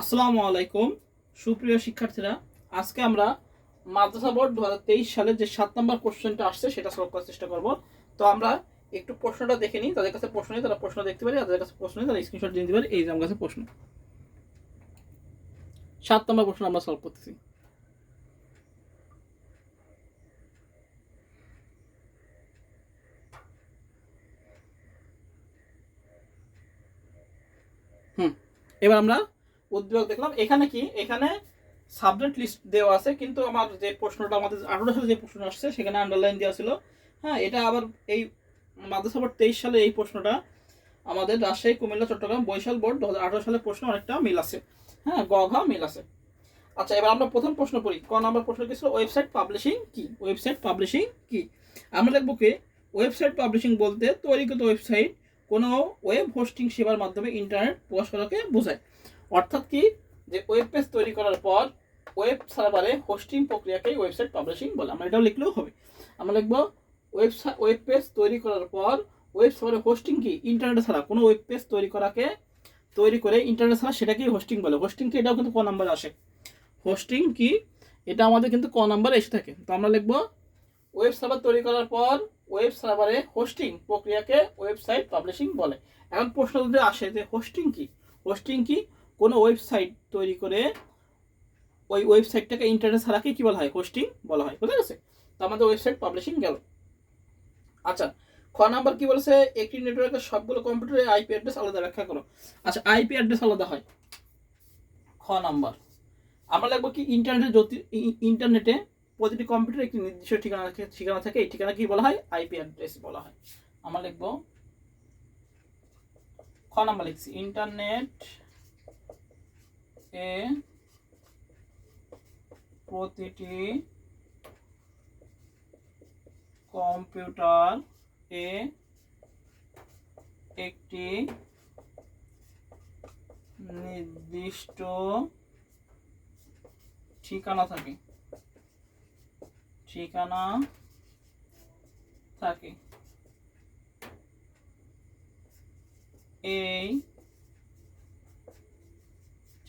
আসসালামু আলাইকুম। সুপ্রিয় শিক্ষার্থীরা, আজকে আমরা মাদ্রাসা বোর্ড দু সালে যে সাত নম্বর কোশ্চেনটা আসছে, সেটা সলভ করার চেষ্টা করব। তো আমরা একটু প্রশ্নটা দেখে নিই, তাদের কাছে প্রশ্ন নেই, তারা প্রশ্ন দেখতে পারি তাদের কাছে প্রশ্ন নেই, তারা স্ক্রিনশট দিয়ে দিতে পারি, এই যে আমার কাছে প্রশ্ন। সাত নম্বর প্রশ্ন আমরা সলভ করতেছি। হুম, এবার আমরা উদ্যোগ দেখলাম। এখানে কি? এখানে সাবজেক্ট লিস্ট দেওয়া আছে, কিন্তু আমার যে প্রশ্নটা আমাদের আঠারো সালে যে প্রশ্ন আসছে, সেখানে আন্ডারলাইন দেওয়া ছিল। হ্যাঁ এটা আবার এই মাদ্রাসা তেইশ সালে এই প্রশ্নটা আমাদের রাজশাহী, কুমিল্লা, চট্টগ্রাম বৈশাল বোর্ড দু হাজার আঠারো সালের প্রশ্ন অনেকটা মিল আছে। হ্যাঁ গ ঘ মিল আছে। আচ্ছা এবার আমরা প্রথম প্রশ্ন পড়ি। ক নাম্বার প্রশ্ন কি ছিল? ওয়েবসাইট পাবলিশিং কি? ওয়েবসাইট পাবলিশিং কি? আমরা লিখব কি? ওয়েবসাইট পাবলিশিং বলতে তৈরিকৃত ওয়েবসাইট কোনো ওয়েব হোস্টিং সেবার মাধ্যমে ইন্টারনেট প্রকাশ করাকে বোঝায়। অর্থাৎ কি? যে ওয়েব পেজ তৈরি করার পর ওয়েব সার্ভারে হোস্টিং প্রক্রিয়াকেই ওয়েবসাইট পাবলিশিং বলে। আমরা এটাও লিখলেও হবে। আমরা লিখব ওয়েবসাইট ওয়েব পেজ তৈরি করার পর ওয়েব সার্ভারে হোস্টিং কি? ইন্টারনেট ছাড়া। কোনো ওয়েব পেজ তৈরি করাকে তৈরি করে ইন্টারনেট ছাড়া সেটাকেই হোস্টিং বলে। হোস্টিং কি? এটাও কিন্তু ক নাম্বার আসে। হোস্টিং কি? এটা আমাদের কিন্তু ক নাম্বারে এসে থাকে। তো আমরা লিখব ওয়েব সার্ভার তৈরি করার পর ওয়েব সার্ভারে হোস্টিং প্রক্রিয়াকে ওয়েবসাইট পাবলিশিং বলে। এখন প্রশ্ন যদি আসে যে হোস্টিং কি? হোস্টিং কি? কোনো ওয়েবসাইট তৈরি করে ওই ওয়েবসাইটটাকে ইন্টারনেট ছাড়াকে কী বলা হয়? হোস্টিং বলা হয়। বুঝা গেছে? তো আমাদের ওয়েবসাইট পাবলিশিং গেল। আচ্ছা খ নাম্বার কি বলেছে? একটি নেটওয়ার্কের সবগুলো কম্পিউটারে আইপি অ্যাড্রেস আলাদা ব্যাখ্যা করো। আচ্ছা আইপি অ্যাড্রেস আলাদা হয়। খ নাম্বার, আমরা লাগবো কি ইন্টারনেটে জ্যোতি ইন্টারনেটে প্রতিটি কম্পিউটারে একটি নির্দিষ্ট ঠিকানা থাকে- ঠিকানা থাকে, এই ঠিকানা কি বলা হয়? আইপি অ্যাড্রেস বলা হয়। আমরা লিখব, খ নাম্বার লিখছি ইন্টারনেট এ প্রতিটি কম্পিউটার এ একটি নির্দিষ্ট ঠিকানা থাকে। ঠিকানা থাকে। এই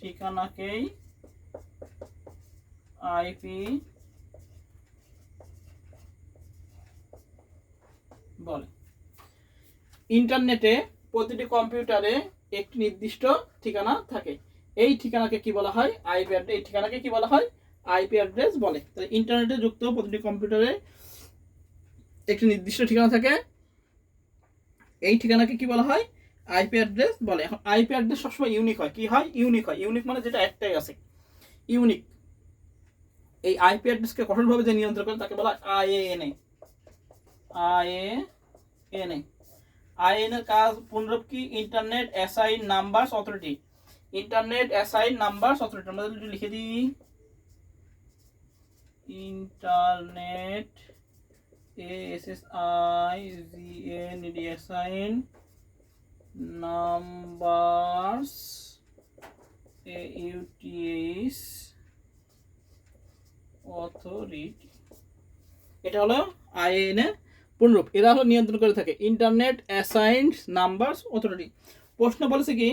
ঠিকানাকেই আইপি বলে। ইন্টারনেটে প্রতিটি কম্পিউটারে একটি নির্দিষ্ট ঠিকানা থাকে। এই ঠিকানাকে কি বলা হয়? আইপি অ্যাড্রেস এই ঠিকানাকে কি বলা হয়? আইপি অ্যাড্রেস বলে। তাহলে ইন্টারনেটে যুক্ত প্রতিটি কম্পিউটারে একটি নির্দিষ্ট ঠিকানা থাকে। এই ঠিকানাকে কি বলা হয়? আইপি অ্যাড্রেস বলে, এখন আইপি অ্যাড্রেস সবসময় ইউনিক হয়। কি হয়? ইউনিক হয়। ইউনিক মানে যেটা একটাই আছে। ইউনিক এই আইপি অ্যাড্রেসকে কঠোরভাবে যে নিয়ন্ত্রণ করে তাকে বলা হয় আইএএনএ আইএএনএ আইএন এর কাজ পুনরূপ কি? Internet assign numbers authority internet assign numbers authority আমরা যদি লিখে দিই internet A S S I G N D assign numbers A UTS authority এটা হলো আইএন এর পূর্ণরূপ এরা হলো নিয়ন্ত্রণ করে থাকে। ইন্টারনেট অ্যাসাইন্ড নাম্বারস অথরিটি প্রশ্ন বলেছে কি?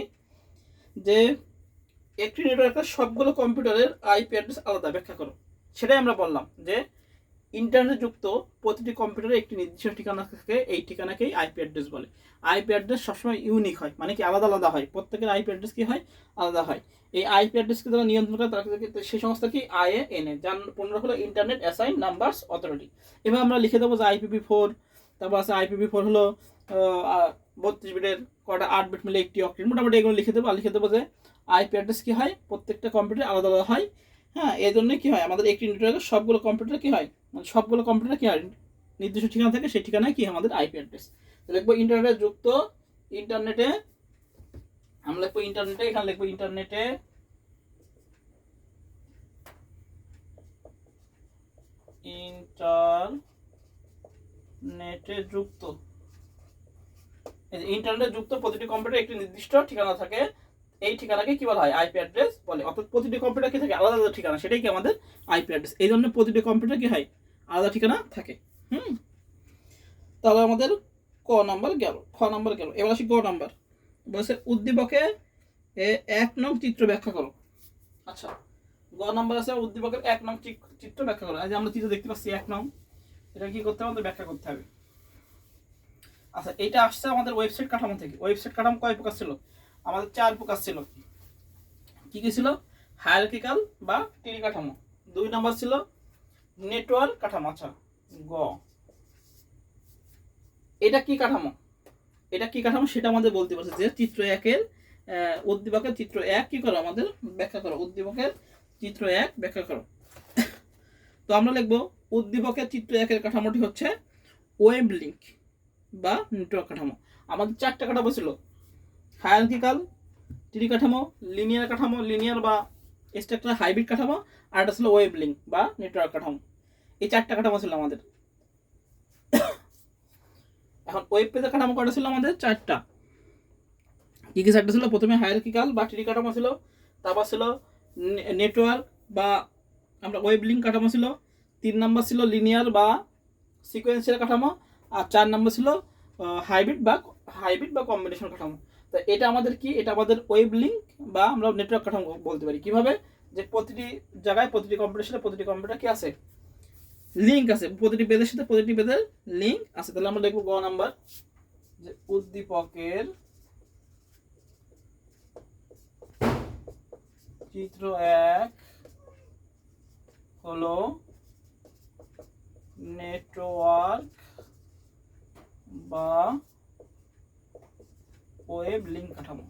যে একটি নেটওয়ার্কের সবগুলো কম্পিউটারের আইপি অ্যাড্রেস আলাদা। ব্যাখ্যা করো। সেটাই আমরা বললাম যে ইন্টারনেট যুক্ত প্রতিটি কম্পিউটারে একটি নির্দিষ্ট ঠিকানা থাকে এই ঠিকানাকেই আইপি অ্যাড্রেস বলে। আইপি অ্যাড্রেস সবসময় ইউনিক হয় মানে কি আলাদা আলাদা হয়। প্রত্যেকের আইপি অ্যাড্রেস কি হয়? আলাদা হয়। এই আইপি অ্যাড্রেসকে যারা নিয়ন্ত্রণ করে, তারা সেই সংস্থা কি? আইএ এন যার পনেরো হলো ইন্টারনেট অ্যাসাইন নাম্বারস অথরিটি এবার আমরা লিখে দেবো যে আইপিভি ফোর তারপর আছে আইপিভি ফোর হলো বত্রিশ বিটের কটা আট বিট মিলে একটি অক্টেট মোটামুটি এগুলো লিখে দেবো, আর লিখে দেবো যে আইপি অ্যাড্রেস কি হয়? প্রত্যেকটা কম্পিউটার আলাদা আলাদা হয়। হ্যাঁ এই জন্য কি হয়? আমাদের একটি নেটওয়ার্কের সবগুলো কম্পিউটার কি হয়? মানে সবগুলো কম্পিউটার কি হয়? নির্দিষ্ট ঠিকানা থাকে সেই ঠিকানায় কি আমাদের আইপি অ্যাড্রেস লিখব ইন্টারনেটে যুক্ত ইন্টারনেটে আমরা লিখব ইন্টারনেটে এখানে লিখব ইন্টারনেটে ইন্টারনেটে যুক্ত। ইন্টারনেটে যুক্ত প্রতিটি কম্পিউটার একটি নির্দিষ্ট ঠিকানা থাকে। এই ঠিকানাকে কি বলা হয়? আইপি অ্যাড্রেস বলে। অর্থাৎ প্রতিটি কম্পিউটার কি থাকে? আলাদা আলাদা ঠিকানা। সেটাই কি আমাদের আইপি অ্যাড্রেস এই জন্য প্রতিটি কম্পিউটার কি হয়? আলাদা ঠিকানা থাকে। হুম? তাহলে আমাদের ক নম্বর গেল। খ নম্বর গেল। এবার আসি গ নম্বর। বলছে, উদ্দীপকে এক নং চিত্র ব্যাখ্যা করো। আচ্ছা। গ নম্বর আছে, উদ্দীপকের এক নং চিত্র ব্যাখ্যা করো। যে আমরা চিত্র দেখতে পাচ্ছি, এক নং। এটা কি করতে হবে? আমাদের ব্যাখ্যা করতে হবে। আচ্ছা এটা আসছে আমাদের ওয়েবসাইট কাঠামো থেকে। ওয়েবসাইট কাঠামো কয় প্রকার ছিল? আমাদের চার প্রকার ছিল। কি কি ছিল? হায়ারকিক্যাল বা টিরি কাঠামো। দুই নম্বর ছিল নেটওয়ার্ক কাঠামো। আচ্ছা গ। এটা কি কাঠামো? এটা কি কাঠামো? সেটা আমাদের বলতে পারছে যে চিত্র একের উদ্দীপকের চিত্র এক। কি করো আমাদের? ব্যাখ্যা করো। উদ্দীপকের চিত্র এক, ব্যাখ্যা করো। তো আমরা লিখব, উদ্দীপকের চিত্র একের কাঠামোটি হচ্ছে ওয়েব লিঙ্ক বা নেটওয়ার্ক কাঠামো। আমাদের চারটা কাঠামো ছিল। হায়ারকিক্যাল ত্রি কাঠামো লিনিয়ার কাঠামো লিনিয়ার বা স্ট্রাকচার হাইব্রিড কাঠামো, আর একটা ছিল ওয়েব লিঙ্ক বা নেটওয়ার্ক কাঠামো। এই চারটা কাঠামো ছিল আমাদের। এখন ওয়েব পেজের কাঠামো কটা ছিল আমাদের? চারটা। কি কি চারটা ছিল? প্রথমে হায়ারকিক্যাল বা ত্রি কাঠামো ছিল, তারপর ছিল নেটওয়ার্ক বা আমরা ওয়েব লিঙ্ক কাঠামো ছিল, তিন নম্বর ছিল লিনিয়ার বা সিকোয়েন্সিয়াল কাঠামো, আর চার নম্বর ছিল হাইব্রিড বা হাইব্রিড বা কম্বিনেশন কাঠামো। তো এটা আমাদের কি? এটা আমাদের ওয়েব লিঙ্ক বা আমরা নেটওয়ার্ক কাঠামো বলতে পারি। কীভাবে? যে প্রতিটি জায়গায় প্রতিটি কম্পিউটার প্রতিটি কম্পিউটার কি আছে? লিঙ্ক আছে। প্রতিটি পেজের সাথে প্রতিটি পেজের লিঙ্ক আছে। তাহলে আমরা লিখব গ নাম্বার। যে উদ্দীপকের চিত্র এক হলো নেটওয়ার্ক বা ওয়েব লিঙ্ক কাঠামো।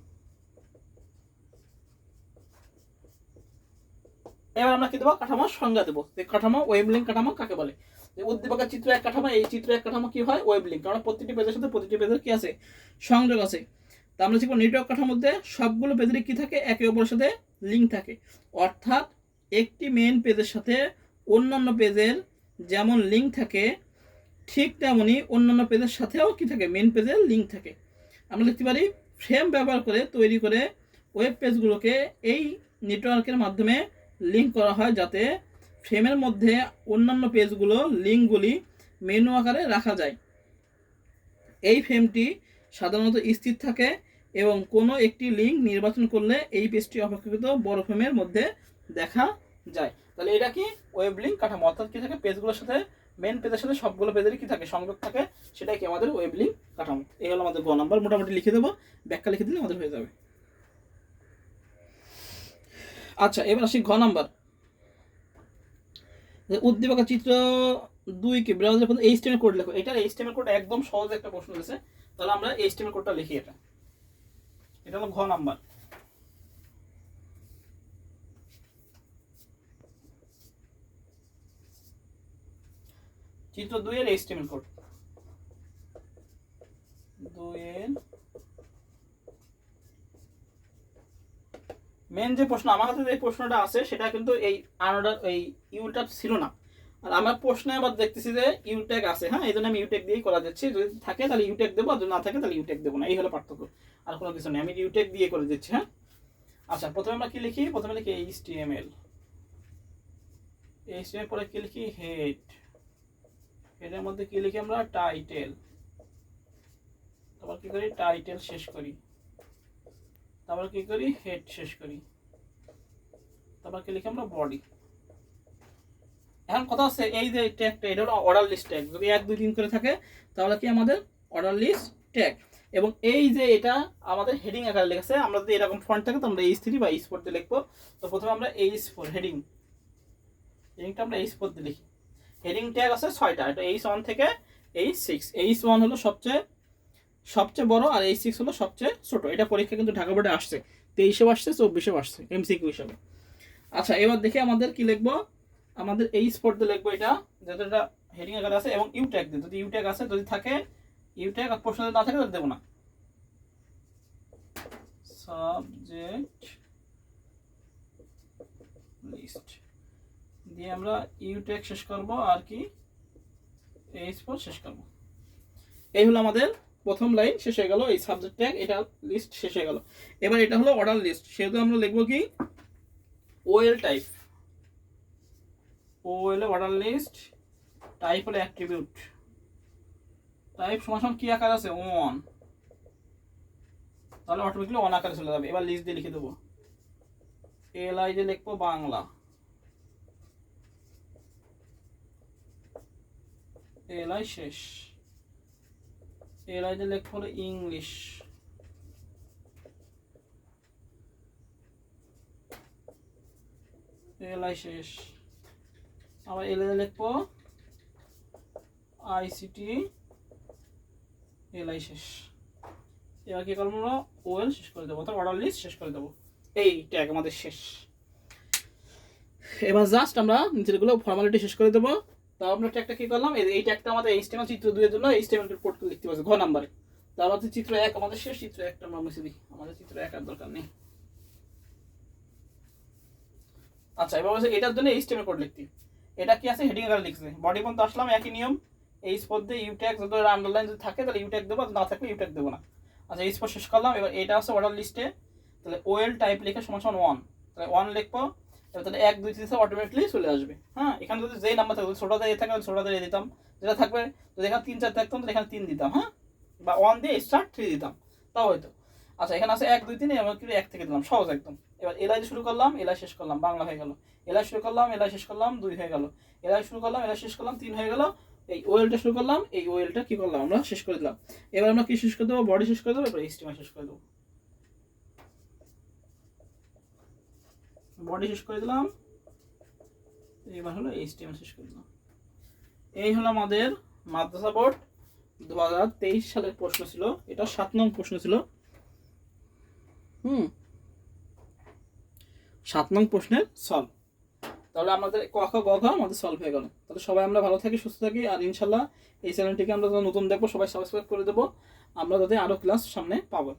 এবার আমরা কি দেবো? কাঠামোর সংজ্ঞা দেবো। কাঠামো ওয়েব লিঙ্ক কাঠামো কাকে বলে? উদ্দীপকের চিত্র এক কাঠামো, এই চিত্র এক কাঠামো কি হয়? ওয়েব লিঙ্ক কারণ প্রতিটি পেজের সাথে প্রতিটি পেজের কি আছে? সংযোগ আছে। তা আমরা শিখব নেটওয়ার্ক কাঠার মধ্যে সবগুলো পেজের কি থাকে? একে অপরের সাথে লিঙ্ক থাকে। অর্থাৎ একটি মেন পেজের সাথে অন্যান্য পেজের যেমন লিঙ্ক থাকে, ঠিক তেমনই অন্যান্য পেজের সাথেও কি থাকে? মেন পেজের লিঙ্ক থাকে। আমরা লিখতে পারি ফ্রেম ব্যবহার করে তৈরি করে ওয়েব পেজগুলোকে এই নেটওয়ার্কের মাধ্যমে লিঙ্ক করা হয় যাতে ফ্রেমের মধ্যে অন্যান্য পেজগুলো লিঙ্কগুলি মেনু আকারে রাখা যায়। এই ফ্রেমটি সাধারণত স্থির থাকে এবং কোনো একটি লিঙ্ক নির্বাচন করলে এই পেজটি অপেক্ষাকৃত বড় ফ্রেমের মধ্যে দেখা যায়। তাহলে এটা কি ওয়েব লিঙ্ক কাঠামো? অর্থাৎ কি থাকে? পেজগুলোর সাথে মেন পেজের সাথে সবগুলো পেজেরই কি থাকে? সংযোগ থাকে, সেটাই কি আমাদের ওয়েব লিঙ্ক কাঠামো। এই হলো আমাদের গ নাম্বার মোটামুটি লিখে দেবো। ব্যাখ্যা লিখে দিলে আমাদের হয়ে যাবে। আচ্ছা এবার আসি ঘ নাম্বার যে উদ্দীপকের চিত্র দুই কি? ব্রাউজার পর্যন্ত এইচটিএমএল কোড লেখো। এটার এইচটিএমএল কোড একদম সহজ একটা প্রশ্ন দিয়েছে তাহলে আমরা এইচটিএমএল কোডটা লিখি এটা। এটা হলো ঘ নাম্বার চিত্র দুই এর এইচটিএমএল কোড। দুইয়ের মেন যে প্রশ্ন, আমার হাতে যে প্রশ্নটা আছে, সেটা কিন্তু এই আনোডার এই ইউটা ছিল না। আর আমার প্রশ্নে আবার দেখতেছি যে ইউটেক আছে হ্যাঁ? এই জন্য আমি ইউটেক দিয়েই করা যাচ্ছে। যদি থাকে, তাহলে ইউটেক দেবো, আর যদি না থাকে, তাহলে ইউটেক দেবো না। এই হলো পার্থক্য। আর কোনো কিছু নেই। আমি ইউটেক দিয়ে করে দিচ্ছি হ্যাঁ? আচ্ছা প্রথমে আমরা কি লিখি? প্রথমে লিখি H T M L H T M L কি লিখি? হেড হেডের মধ্যে কি লিখি আমরা? টাইটেল তারপর কি করি? টাইটেল শেষ করি। তারপর কি করি? হেড শেষ করি। তারপর কি লিখি আমরা? বডি এখন কথা হচ্ছে এই যে ট্যাগটা এটা হলো অর্ডার লিস্ট ট্যাগ যদি এক, দুই দিন করে থাকে, তাহলে কি আমাদের অর্ডার লিস্ট ট্যাগ এবং এই যে এটা আমাদের হেডিং আকারে লেখেছে আমরা যদি এরকম ফন্ট থাকে, তো আমরা এইচ থ্রি বা এইচ ফোর দিয়ে লিখব। তো প্রথমে আমরা এইচ ফোর হেডিং হেডিংটা আমরা এইচ ফোর দিয়ে লিখি। হেডিং ট্যাগ আছে ছয়টা, এটা এইচ ওয়ান থেকে এইচ সিক্স এইচ ওয়ান হলো সবচেয়ে সবচেয়ে বড় আর এইচ সিক্স হলো সবচেয়ে ছোটো। এটা পরীক্ষা কিন্তু ঢাকা বোর্ডে আসছে। তেইশেও আসছে, চব্বিশেও আসছে এমসিকিউ হিসাবে। আচ্ছা এবার দেখে আমাদের কি লিখব? আমাদের এই স্পট দিয়ে লিখব এটা যাতে এটা হেডিং আকারে আছে, এবং ইউ ট্যাগ যদি ইউ ট্যাগ আছে, যদি থাকে ইউ ট্যাগ আর প্রশ্ন না থাকে, তাহলে দেবো না। সাবজেক্ট লিস্ট দিয়ে আমরা ইউ ট্যাগ শেষ করব আর কি এই স্পট শেষ করব। এই হলো আমাদের প্রথম লাইন শেষ হয়ে গেল এই সাবজেক্ট ট্যাগ এটা লিস্ট শেষ হয়ে গেল। এবার এটা হলো অর্ডার লিস্ট সেহেতু আমরা লিখব কি? ওএল টাইপ ও হলো অর্ডার লিস্ট টাইপ হলো অ্যাট্রিবিউট টাইপ সমান কি আকার আছে? ওয়ান তাহলে অটোমেটিকলি ওয়ান আকারে চলে যাবে। এবার লিস্ট দিয়ে লিখে দেবো। এল আই দিয়ে লিখব বাংলা। এল আই শেষ এল আই দিয়ে লিখব হলো ইংলিশ এল আই শেষ আবার এল আই লিখব আইসিটি এল আই শেষ এবার কি করব আমরা ওয়েল শেষ করে দেবো। অর্থাৎ অর্ডার লিস্ট শেষ করে দেবো। এই ট্যাগ আমাদের শেষ। এবার জাস্ট আমরা নিচেরগুলো ফর্মালিটি শেষ করে দেবো। আমরা ট্যাগটা কি করলাম? এই- ট্যাগটা আমাদের এইচটিএমএল চিত্র দুইয়ের জন্য এইচটিএমএল রিপোর্ট লিখতে পারছে ঘ নাম্বারে। তার মধ্যে চিত্র এক, আমাদের শেষ চিত্র একটা আমরা মুছে দিই। আমাদের চিত্র এক আর দরকার নেই। আচ্ছা এবার বলছে এটার জন্য এইচটিএমএল কোড লিখতে। এটা কি আছে? হেডিং আকারে লিখছে। বডি পর্যন্ত আসলাম, একই নিয়ম। এই স্পট দিয়ে ইউ ট্যাগ যদি আন্ডারলাইন যদি থাকে, তাহলে ইউ ট্যাগ দেবো না থাকলে ইউ ট্যাগ দেবো না। আচ্ছা এই স্পট শেষ করলাম। এবার এটা আছে অর্ডার লিস্টে তাহলে ওয়েল টাইপ লিখে সমান সমান ওয়ান তাহলে ওয়ান লিখব। তাহলে এক, দুই, তিন অটোমেটিকলি চলে আসবে। হ্যাঁ এখানে যদি যেই নাম্বার থাকবে ছোটো দিয়ে থাকে ছোটো দিয়ে দিতাম। যেটা থাকবে, যদি এখানে তিন, চার থাকতাম, তাহলে এখানে তিন দিতাম হ্যাঁ? বা ওয়ান দিয়ে স্টার্ট থ্রি দিতাম, তাও হয়তো। আচ্ছা এখানে আছে এক, দুই, তিন এবার কিন্তু এক থেকে দিলাম, সহজ একদম। এবার এলাই শুরু করলাম এলাই শেষ করলাম, বাংলা হয়ে গেল। এলাই শুরু করলাম এলাই শেষ করলাম, দুই হয়ে গেল। এলাই শুরু করলাম এলাই শেষ করলাম, তিন হয়ে গেল। এই ওয়েলটা শুরু করলাম, এই ওয়েলটা কি করলাম আমরা? শেষ করে দিলাম। এবার আমরা কি শেষ করে দেবো? বডি শেষ করে দেবো, এবার স্টিমার শেষ করে দেবো। বডি শেষ করে দিলাম। এবার হলো এইচটিএমএল শেষ করে দিলাম। এই হলো আমাদের মাদ্রাসা বোর্ড দু হাজার তেইশ সালের প্রশ্ন ছিল। এটা সাত নং প্রশ্ন ছিল। হুম। সাত নং প্রশ্নের সলভ তাহলে আমাদের ক খ গ আমাদের সলভ হয়ে গেল। তাহলে সবাই আমরা ভালো থাকি, সুস্থ থাকি। আর ইনশাল্লাহ এই চ্যানেলটিকে আমরা যখন নতুন দেখব, সবাই সাবস্ক্রাইব করে দেবো। আমরা যাতে আরও ক্লাস সামনে পাবো।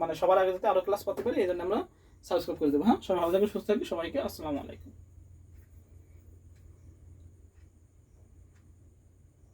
মানে সবার আগে যাতে আরও ক্লাস পাতে পারি, এই জন্য আমরা সাবস্ক্রাইব করে দেবো হ্যাঁ? সবাই ভালো থাকবে সুস্থ থাকবে সবাইকে আসসালামু আলাইকুম।